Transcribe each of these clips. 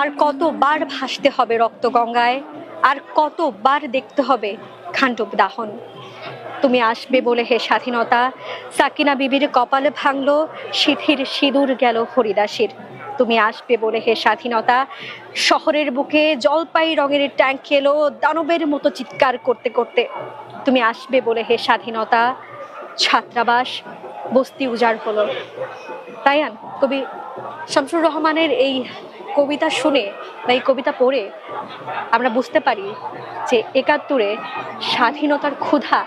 আর কতবার ভাসতে হবে রক্তগঙ্গায় আর কতবার দেখতে হবে খান্ডব দাহন? তুমি আসবে বলে হে স্বাধীনতা, সাকিনা বিবির কপালে ভাঙলো, সিথির সিঁদুর গেল হরিদাসীর। তুমি আসবে বলে হে স্বাধীনতা, শহরের বুকে জলপাই রঙের ট্যাঙ্ক এলো, দানবের মতো চিৎকার করতে করতে। তুমি আসবে বলে হে স্বাধীনতা, ছাত্রাবাস, বস্তি উজাড় হলো। তাইয়ান, কবি শামসুর রহমানের এই কবিতা শুনে বা এই কবিতা পড়ে আমরা বুঝতে পারি যে একাত্তরে স্বাধীনতার ক্ষুধা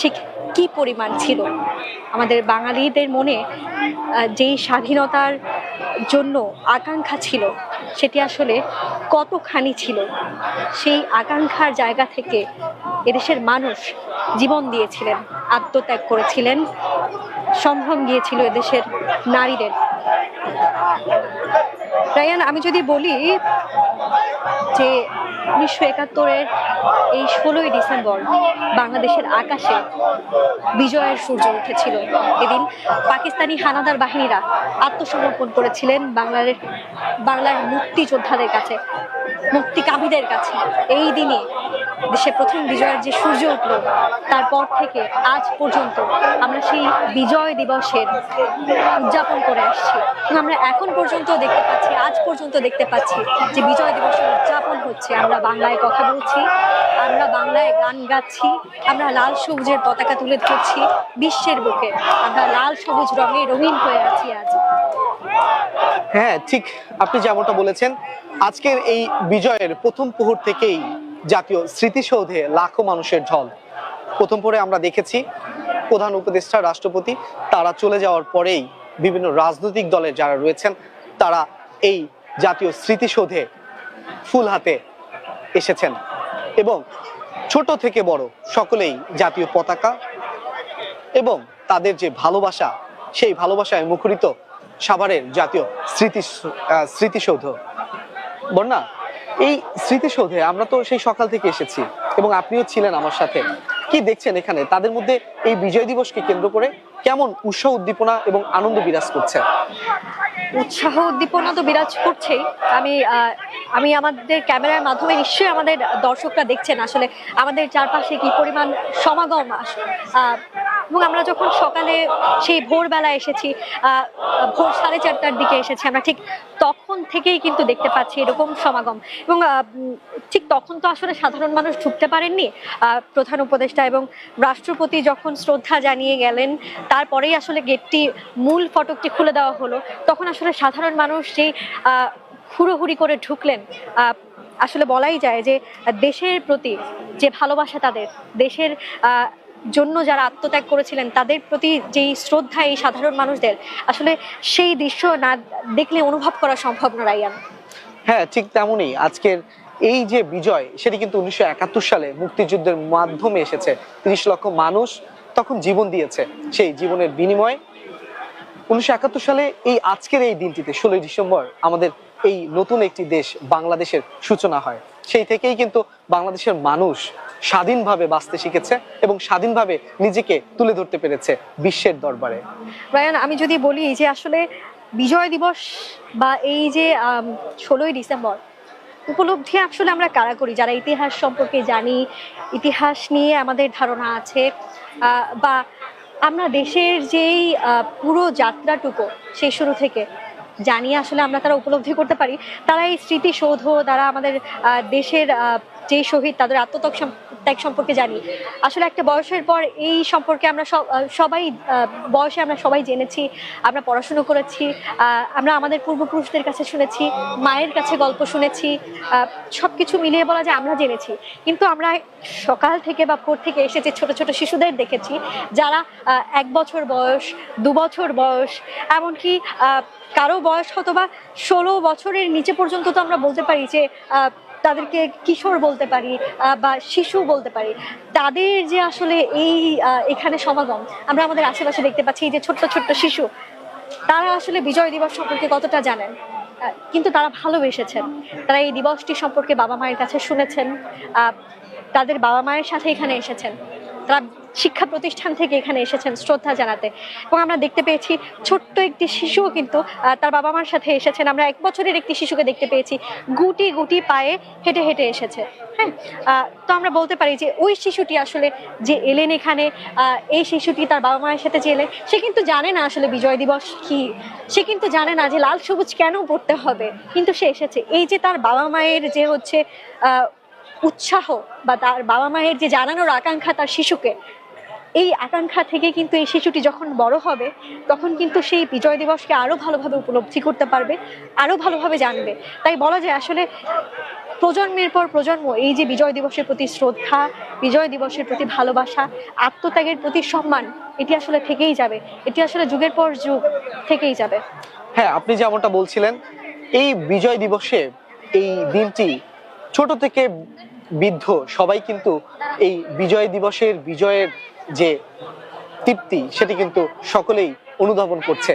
ঠিক কি পরিমাণ ছিল? আমাদের বাঙালিদের মনে যেই স্বাধীনতার জন্য আকাঙ্ক্ষা ছিল, সেটি আসলে কতখানি ছিল? সেই আকাঙ্ক্ষার জায়গা থেকে এদেশের মানুষ জীবন দিয়েছিলেন, আত্মত্যাগ করেছিলেন, সম্ভ্রম গিয়েছিল এদেশের নারীদের। রায়ান, আমি যদি বলি যে উনিশশো একাত্তরের এই ষোলোই ডিসেম্বর বাংলাদেশের আকাশে বিজয়ের সূর্য উঠেছিল। এদিন পাকিস্তানি হানাদার বাহিনীরা আত্মসমর্পণ করেছিলেন বাংলার বাংলার মুক্তিযোদ্ধাদের কাছে, মুক্তিকামীদের কাছে। এই দিনে দেশে প্রথম বিজয়ের যে সূর্য উঠল, তারপর থেকে আজ পর্যন্ত আমরা সেই বিজয় দিবসের উদযাপন করে আসছি। আমরা এখন পর্যন্ত দেখতে পাচ্ছি, আজ পর্যন্ত দেখতে পাচ্ছি যে বিজয় দিবসের উদযাপন হচ্ছে। আমরা বাংলায় কথা বলছি, আমরা বাংলায় গান গাচ্ছি, আমরা লাল সবুজের পতাকা তুলে ধরছি বিশ্বের বুকে। আমরা লাল সবুজ রঙে রঙিন হয়ে আছি আজ। হ্যাঁ ঠিক আপনি যেমনটা বলেছেন, আজকের এই বিজয়ের প্রথম প্রহর থেকেই জাতীয় স্মৃতিসৌধে লাখো মানুষের ঢল। প্রথম পরে আমরা দেখেছি প্রধান উপদেষ্টা রাষ্ট্রপতি, তারা চলে যাওয়ার পরেই বিভিন্ন রাজনৈতিক দলের যারা রয়েছেন, তারা এই জাতীয় স্মৃতিসৌধে ফুল হাতে এসেছেন এবং ছোট থেকে বড় সকলেই জাতীয় পতাকা এবং তাদের যে ভালোবাসা, সেই ভালোবাসায় মুখরিত সাভারের জাতীয় স্মৃতি স্মৃতিসৌধ। বন্যা এই স্মৃতিসৌধে আমরা তো সেই সকাল থেকে এসেছি এবং আপনিও ছিলেন আমার সাথে। কি দেখছেন এখানে? তাদের মধ্যে এই বিজয় দিবসকে কেন্দ্র করে কেমন উৎসাহ উদ্দীপনা এবং আনন্দ বিরাজ করছে? উৎসাহ উদ্দীপনা তো বিরাজ করছেই। আমি আমি আমাদের ক্যামেরার মাধ্যমে নিশ্চয়ই আমাদের দর্শকরা দেখছেন আসলে আমাদের চারপাশে কি পরিমাণ সমাগম এবং আমরা যখন সকালে সেই ভোরবেলা এসেছি ভোর সাড়ে চারটার দিকে এসেছি, আমরা ঠিক তখন থেকেই কিন্তু দেখতে পাচ্ছি এরকম সমাগম। এবং ঠিক তখন তো আসলে সাধারণ মানুষ ঢুকতে পারেননি প্রধান উপদেষ্টা এবং রাষ্ট্রপতি যখন শ্রদ্ধা জানিয়ে গেলেন, তারপরেই আসলে গেটটি, মূল ফটকটি খুলে দেওয়া হলো, তখন আসলে সাধারণ মানুষ যেই হুড়োহুড়ি করে ঢুকলেন আসলে বলাই যায় যে, দেশের প্রতি যে ভালোবাসা তাদের, দেশের জন্য যারা আত্মত্যাগ করেছিলেন, তাদের প্রতি যেই শ্রদ্ধা এই সাধারণ মানুষদের, আসলে সেই দৃশ্য না দেখলে অনুভব করা সম্ভব না, রাইয়ান। হ্যাঁ ঠিক তেমনই। আজকের এই যে বিজয়, সেটি কিন্তু উনিশশো একাত্তর সালে মুক্তিযুদ্ধের মাধ্যমে এসেছে। তিরিশ লক্ষ মানুষ তখন জীবন দিয়েছে সেই জীবনের বিনিময়ে। উনিশশো একাত্তর সালে এই আজকের এই দিনটিতে, ষোলোই ডিসেম্বর, আমাদের এই নতুন একটি দেশ, বাংলাদেশের সূচনা হয়। সেই থেকেই কিন্তু বাংলাদেশের মানুষ স্বাধীনভাবে বাঁচতে শিখেছে এবং স্বাধীনভাবে নিজেকে তুলে ধরতে পেরেছে বিশ্বের দরবারে। রায়ান, আমি যদি বলি যে আসলে বিজয় দিবস বা এই যে ষোলোই ডিসেম্বর উপলব্ধি আসলে আমরা কারা করি? যারা ইতিহাস সম্পর্কে জানি, ইতিহাস নিয়ে আমাদের ধারণা আছে বা আমরা দেশের যেই পুরো যাত্রাটুকু, সেই শুরু থেকে জানি আসলে আমরা তারা উপলব্ধি করতে পারি। তারা এই স্মৃতিসৌধ দ্বারা আমাদের দেশের যে শহীদ, তাদের আত্মত্যাগ ত্যাগ সম্পর্কে জানি। আসলে একটা বয়সের পর এই সম্পর্কে আমরা সব- সবাই বয়সে আমরা সবাই জেনেছি, আমরা পড়াশুনো করেছি আমরা আমাদের পূর্বপুরুষদের কাছে শুনেছি, মায়ের কাছে গল্প শুনেছি সব কিছু মিলিয়ে বলা যায় আমরা জেনেছি। কিন্তু আমরা সকাল থেকে বা ভোর থেকে এসেছে, ছোট ছোট শিশুদের দেখেছি, যারা এক বছর বয়স, দু বছর বয়স, এমনকি কারও বয়স হয়তো বা ষোলো বছরের নিচে পর্যন্ত তো আমরা বলতে পারি যে তাদেরকে কিশোর বলতে পারি বা শিশু বলতে পারি। তাদের যে আসলে এই এখানে সমাগম, আমরা আমাদের আশেপাশে দেখতে পাচ্ছি এই যে ছোট্ট ছোট্ট শিশু, তারা আসলে বিজয় দিবস সম্পর্কে কতটা জানেন? কিন্তু তারা ভালোবেসেছেন। তারা এই দিবসটি সম্পর্কে বাবা মায়ের কাছে শুনেছেন তাদের বাবা মায়ের সাথে এখানে এসেছেন। তারা শিক্ষা প্রতিষ্ঠান থেকে এখানে এসেছেন শ্রদ্ধা জানাতে। এবং আমরা দেখতে পেয়েছি ছোট্ট একটি শিশুও কিন্তু তার বাবা মার সাথে এসেছেন। আমরা এক বছরের একটি শিশুকে দেখতে পেয়েছি, গুটি গুটি পায়ে হেঁটে হেঁটে এসেছে। হ্যাঁ তো আমরা বলতে পারি যে ওই শিশুটি আসলে যে এলেন এখানে এই শিশুটি তার বাবা মায়ের সাথে যে এলেন, সে কিন্তু জানে না আসলে বিজয় দিবস কি। সে কিন্তু জানে না যে লাল সবুজ কেন পড়তে হবে। কিন্তু সে এসেছে। এই যে তার বাবা মায়ের যে হচ্ছে উৎসাহ বা তার বাবা মায়ের যে জানানোর আকাঙ্ক্ষা তার শিশুকে এই আকাঙ্ক্ষা থেকে কিন্তু এই শিশুটি যখন বড় হবে, তখন কিন্তু সেই বিজয় দিবসকে আরও ভালোভাবে উপলব্ধি করতে পারবে, আরও ভালোভাবে জানবে। তাই বলা যায় আসলে প্রজন্মের পর প্রজন্ম এই যে বিজয় দিবসের প্রতি শ্রদ্ধা, বিজয় দিবসের প্রতি ভালোবাসা, আত্মত্যাগের প্রতি সম্মান, এটি আসলে থেকেই যাবে। এটি আসলে যুগের পর যুগ থেকেই যাবে। হ্যাঁ আপনি যেমনটা বলছিলেন, এই বিজয় দিবসে এই দিনটি ছোট থেকে বৃদ্ধ সবাই কিন্তু এই বিজয় দিবসের বিজয়ের যে তৃপ্তি সেটি কিন্তু সকলেই অনুধাবন করছে।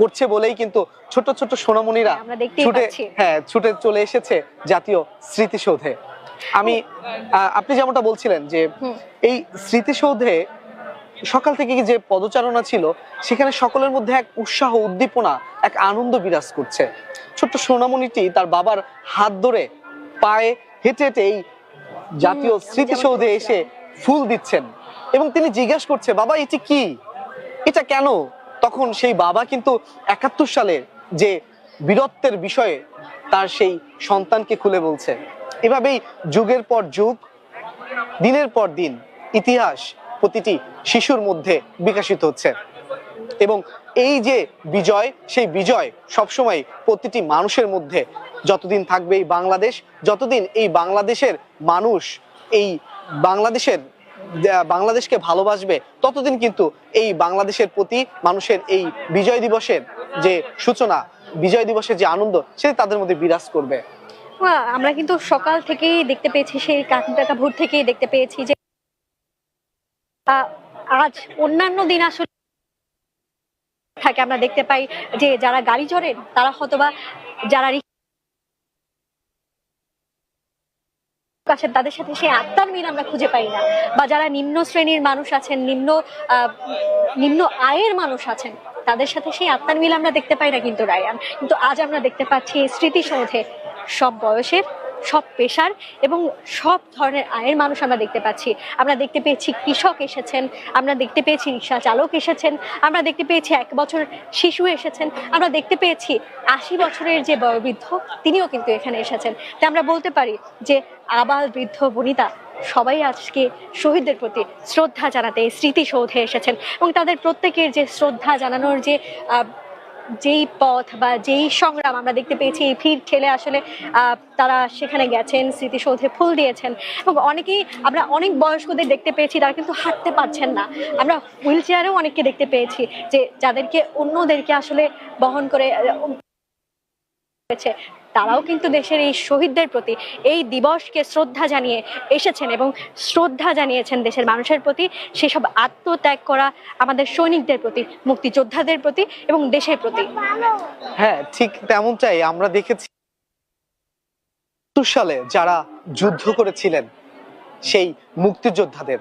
করছে বলেই কিন্তু ছোট ছোট সোনামণিরা ছুটে হ্যাঁ ছুটে চলে এসেছে জাতীয় স্মৃতিসৌধে। আমি আপনি যেমনটা বলছিলেন যে এই স্মৃতিসৌধে সকাল থেকে যে পদচারণা ছিল সেখানে সকলের মধ্যে এক উৎসাহ উদ্দীপনা এক আনন্দ বিরাজ করছে। ছোট্ট সোনামণিটি তার বাবার হাত ধরে পায়ে হেঁটে হেঁটে এই জাতীয় স্মৃতিসৌধে এসে ফুল দিচ্ছেন। এবং তিনি জিজ্ঞেস করছে, বাবা এটি কি? এটা কেন? তখন সেই বাবা কিন্তু একাত্তর সালের যে বীরত্বের বিষয়ে তার সেই সন্তানকে খুলে বলছে। এভাবেই যুগের পর যুগ, দিনের পর দিন ইতিহাস প্রতিটি শিশুর মধ্যে বিকশিত হচ্ছে। এবং এই যে বিজয়, সেই বিজয় সবসময় প্রতিটি মানুষের মধ্যে যতদিন থাকবে এই বাংলাদেশ, যতদিন এই বাংলাদেশের মানুষ এই বাংলাদেশের বাংলাদেশকে ভালোবাসবে ততদিন কিন্তু এই বাংলাদেশের প্রতি মানুষের এই বিজয় দিবসের যে সূচনা বিজয় দিবসের যে আনন্দ সেটা তাদের মধ্যে বিরাজ করবে। আহ, আমরা কিন্তু সকাল থেকেই দেখতে পেয়েছি সেই কাকডাকা ভোর থেকেই দেখতে পেয়েছি যে আজ অন্যান্য দিন আসলে থাকে আমরা দেখতে পাই যে যারা গাড়ি চড়েন তারা হয়তোবা যারা আছেন তাদের সাথে সেই আত্মার মিল আমরা খুঁজে পাই না। বা যারা নিম্ন শ্রেণির মানুষ আছেন, নিম্ন নিম্ন আয়ের মানুষ আছেন, তাদের সাথে সেই আত্মার মিল আমরা দেখতে পাই না কিন্তু রায়ান। কিন্তু আজ আমরা দেখতে পাচ্ছি স্মৃতিসৌধে সব বয়সের সব পেশার এবং সব ধরনের আয়ের মানুষ আমরা দেখতে পাচ্ছি। আমরা দেখতে পেয়েছি কৃষক এসেছেন, আমরা দেখতে পেয়েছি রিক্সা চালক এসেছেন, আমরা দেখতে পেয়েছি এক বছর শিশু এসেছেন, আমরা দেখতে পেয়েছি আশি বছরের যে বয়োবৃদ্ধ তিনিও কিন্তু এখানে এসেছেন। তাই আমরা বলতে পারি যে আবাল বৃদ্ধ বনিতা সবাই আজকে শহীদদের প্রতি শ্রদ্ধা জানাতে, স্মৃতিসৌধে এসেছেন এবং তাদের প্রত্যেকের যে শ্রদ্ধা জানানোর যে যেই পথ বা যেই সংগ্রাম আমরা দেখতে পেয়েছি, এই ভিড় ঠেলে আসলে তারা সেখানে গেছেন, স্মৃতিসৌধে ফুল দিয়েছেন এবং অনেকেই আমরা অনেক বয়স্কদের দেখতে পেয়েছি, তারা কিন্তু হাঁটতে পারছেন না। আমরা হুইল চেয়ারেও অনেককে দেখতে পেয়েছি যে, যাদেরকে অন্যদেরকে আসলে বহন করে তারাও কিন্তু দেশের এই শহীদদের প্রতি এই দিবসকে শ্রদ্ধা জানিয়ে এসেছেন এবং শ্রদ্ধা জানিয়েছেন দেশের মানুষের প্রতি, সেসব আত্মত্যাগ করা আমাদের সৈনিকদের প্রতি, মুক্তিযোদ্ধাদের প্রতি এবং দেশের প্রতি। হ্যাঁ ঠিক তেমনটাই আমরা দেখেছি। সালে যারা যুদ্ধ করেছিলেন, সেই মুক্তিযোদ্ধাদের,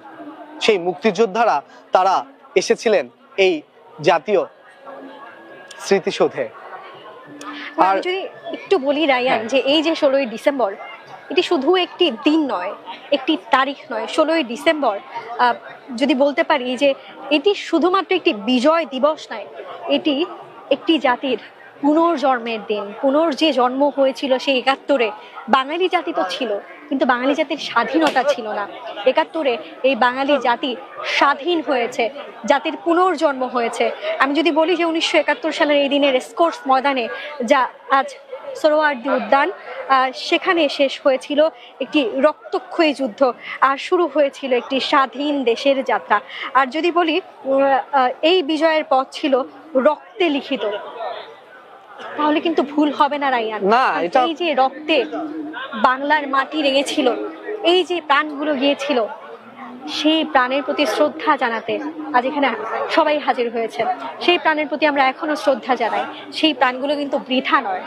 সেই মুক্তিযোদ্ধারা তারা এসেছিলেন এই জাতীয় স্মৃতিসৌধে। আমি যদি একটু বলি রায়ান হ্যাঁ। যে এই যে ষোলোই ডিসেম্বর এটি শুধু একটি দিন নয় একটি তারিখ নয় ষোলোই ডিসেম্বর আহ, যদি বলতে পারি যে এটি শুধুমাত্র একটি বিজয় দিবস নয় এটি একটি জাতির পুনর্জন্মের দিন পুনর্ যে জন্ম হয়েছিল সেই একাত্তরে বাঙালি জাতি তো ছিল কিন্তু বাঙালি জাতির স্বাধীনতা ছিল না। একাত্তরে এই বাঙালি জাতি স্বাধীন হয়েছে জাতির পুনর্জন্ম হয়েছে। আমি যদি বলি যে উনিশশো একাত্তর সালের এই দিনের স্কোর্স ময়দানে যা আজ সোহরাওয়ার্দী উদ্যান সেখানে শেষ হয়েছিল একটি রক্তক্ষয়ী যুদ্ধ আর শুরু হয়েছিল একটি স্বাধীন দেশের যাত্রা। আর যদি বলি এই বিজয়ের পথ ছিল রক্তে লিখিত। তাহলে কিন্তু ভুল হবে না রাইয়ান। না, এই যে রক্তে বাংলার মাটি রেঙেছিল। এই যে প্রাণগুলো গিয়েছিল, সেই প্রাণের প্রতি শ্রদ্ধা জানাতে আজ এখানে সবাই হাজির হয়েছে সেই প্রাণের প্রতি আমরা এখনও শ্রদ্ধা জানাই। সেই প্রাণগুলো কিন্তু বৃথা নয়।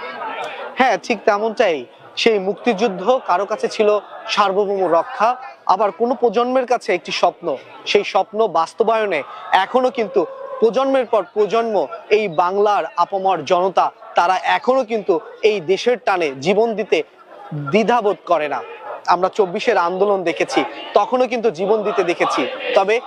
হ্যাঁ ঠিক তেমনটাই। সেই মুক্তিযুদ্ধ কারও কাছে ছিল সার্বভৌম রক্ষা, আবার কোনো প্রজন্মের কাছে একটি স্বপ্ন। সেই স্বপ্ন বাস্তবায়নে এখনও কিন্তু প্রজন্মের পর প্রজন্ম এই বাংলার আপমর জনতা, তারা এখনও কিন্তু এই দেশের টানে জীবন দিতে দ্বিধাবোধ করে না। আমরা চব্বিশের আন্দোলন দেখেছি, তখনও কিন্তু জীবন দিতে দেখেছি। তবে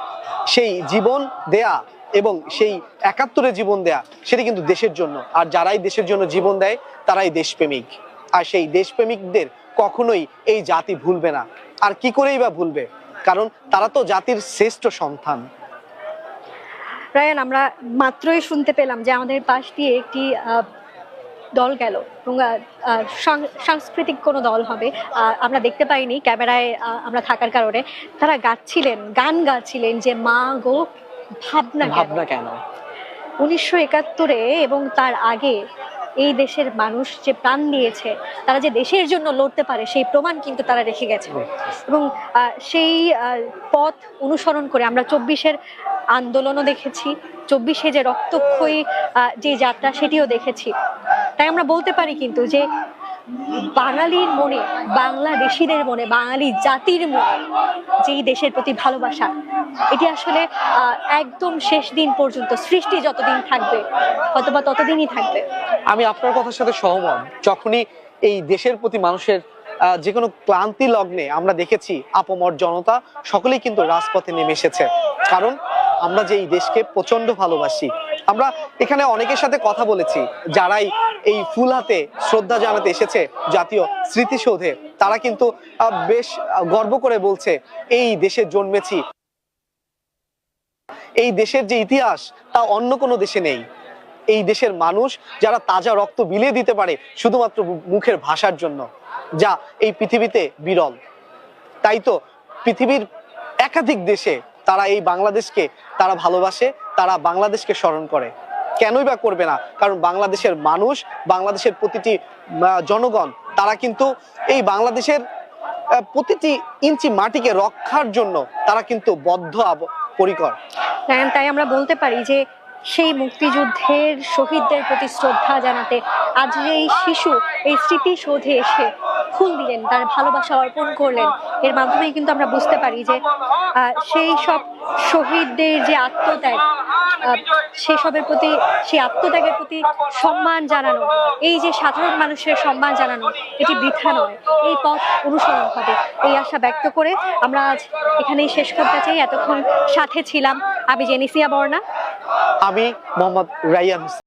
সেই জীবন দেয়া এবং সেই একাত্তরে জীবন দেয়া, সেটা কিন্তু দেশের জন্য। আর যারাই দেশের জন্য জীবন দেয়, তারাই দেশপ্রেমিক। আর সেই দেশপ্রেমিকদের কখনোই এই জাতি ভুলবে না। আর কি করেই বা ভুলবে? কারণ তারা তো জাতির শ্রেষ্ঠ সন্তান। রায়ান, আমরা মাত্রই শুনতে পেলাম যে আমাদের পাশ দিয়ে একটি দল গেল এবং সাংস্কৃতিক কোনো দল হবে। আহ, আমরা দেখতে পাইনি ক্যামেরায় আমরা থাকার কারণে। তারা গাচ্ছিলেন গান গাচ্ছিলেন যে মা গো ভাবনা ভাবনা কেন? উনিশশো একাত্তরে এবং তার আগে এই দেশের মানুষ যে প্রাণ দিয়েছে তারা যে দেশের জন্য লড়তে পারে সেই প্রমাণ কিন্তু তারা রেখে গেছে। এবং আহ, সেই পথ অনুসরণ করে আমরা চব্বিশের আন্দোলনও দেখেছি চব্বিশে যে রক্তক্ষয়ী আহ, যে যাত্রা সেটিও দেখেছি। তাই আমরা বলতে পারি কিন্তু যে বাঙালির মনে, বাংলাদেশিদের মনে, বাঙালি জাতির মনে যেই দেশের প্রতি ভালোবাসা, এটি আসলে একদম শেষ দিন পর্যন্ত, সৃষ্টি যতদিন থাকবে, হয়তোবা ততদিনই থাকবে। আমি আপনার কথার সাথে সহমত। যখনই এই দেশের প্রতি মানুষের যে কোনো ক্লান্তি লগ্নে আমরা দেখেছি, আপমর জনতা, সকলেই কিন্তু রাজপথে নেমে এসেছে। কারণ আমরা যে এই দেশকে প্রচণ্ড ভালোবাসি, আমরা এখানে অনেকের সাথে কথা বলেছি, যারাই এই ফুল হাতে শ্রদ্ধা জানাতে এসেছে জাতীয় স্মৃতিসৌধে, তারা কিন্তু বেশ গর্ব করে বলছে, এই দেশে জন্মেছি। এই দেশের যে ইতিহাস, তা অন্য কোনো দেশে নেই। এই দেশের মানুষ, যারা তাজা রক্ত বিলিয়ে দিতে পারে, শুধুমাত্র মুখের ভাষার জন্য, যা এই পৃথিবীতে বিরল। তাই তো, পৃথিবীর একাধিক দেশে তারা এই বাংলাদেশকে তারা ভালোবাসে, তারা বাংলাদেশকে স্মরণ করে। কেনই বা করবে না? কারণ বাংলাদেশের মানুষ, বাংলাদেশের প্রতিটি জনগণ, তারা কিন্তু এই বাংলাদেশের প্রতিটি ইঞ্চি মাটিকে রক্ষার জন্য তারা কিন্তু বদ্ধ পরিকর। তাই তাই আমরা বলতে পারি যে সেই মুক্তিযুদ্ধের শহীদদের প্রতি শ্রদ্ধা জানাতে আজ যে এই শিশু, এই স্মৃতিসৌধে এসে ফুল দিলেন, তার ভালোবাসা অর্পণ করলেন। এর মাধ্যমে কিন্তু আমরা বুঝতে পারি যে সেই সব শহীদদের যে আত্মত্যাগ সেসবের প্রতি, সেই আত্মত্যাগের প্রতি সম্মান জানানো, এই যে সাধারণ মানুষের সম্মান জানানো, এটি বৃথা নয়। এই পথ অনুসরণ হবে। এই আশা ব্যক্ত করে আমরা আজ এখানেই শেষ করতে চাই। এতক্ষণ সাথে ছিলাম আমি জেনিসিয়া বর্ণা আমি মোহাম্মদ রাইয়ান